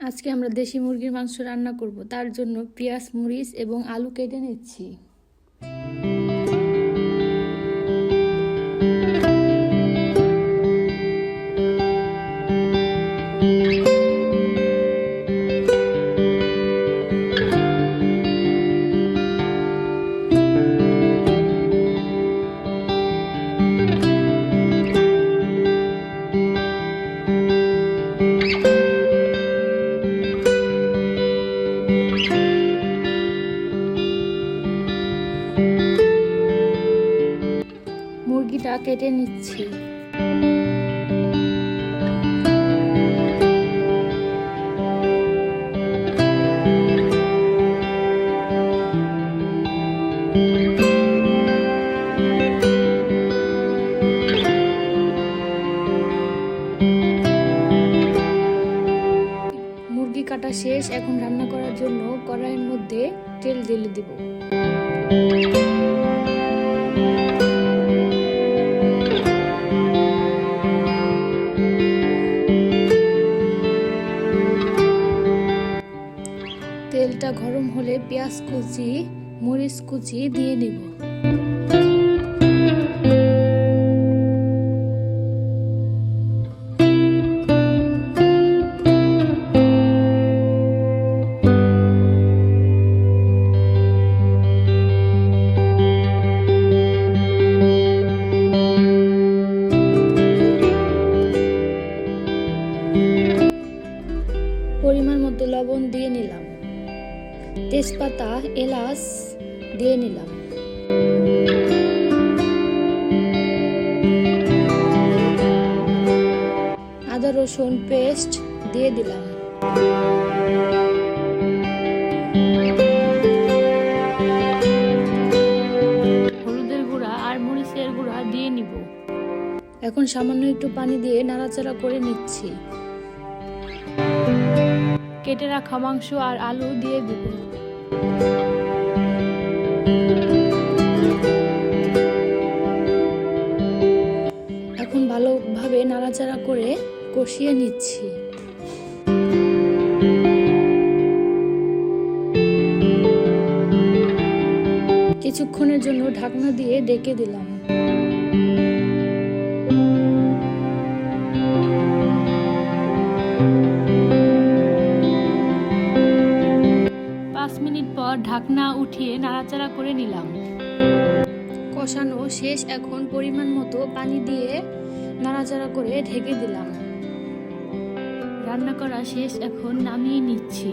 আজকে আমরা দেশি মুরগির মাংস রান্না করব। তার জন্য পেঁয়াজ, মরিচ এবং আলু কেটে নিচ্ছি। মুরগিটা কেটে নিচ্ছি। কাটা শেষ এখন রান্না করার জন্য কড়াইয়ের মধ্যে তেল ঢেলে দিব। তেলটা গরম হলে পেঁয়াজ কুচি মরিচ কুচি দিয়ে নিব পরিমাণ মতো লবণ দিয়ে নিলাম। তেজপাতা এলাচ দিয়ে নিলাম। আদা রসুন পেস্ট দিয়ে দিলাম। হলুদের গুঁড়া আর মরিচের গুঁড়া দিয়ে নিব। এখন সামান্য একটু পানি দিয়ে নাড়াচাড়া করে নিচ্ছি। কেটে রাখা মাংস আর আলু দিয়ে দিব। এখন ভালোভাবে নাড়াচাড়া করে কষিয়ে নিচ্ছি। কিছুক্ষণের জন্য ঢাকনা দিয়ে ডেকে দিলাম। পাঁচ মিনিট ঢাকনা উঠিয়ে নাড়াচাড়া করে নিলাম। কষানো শেষ এখন পরিমাণ মতো পানি দিয়ে নাড়াচাড়া করে ঢেকে দিলাম। রান্না করা শেষ এখন নামিয়ে নিচ্ছি।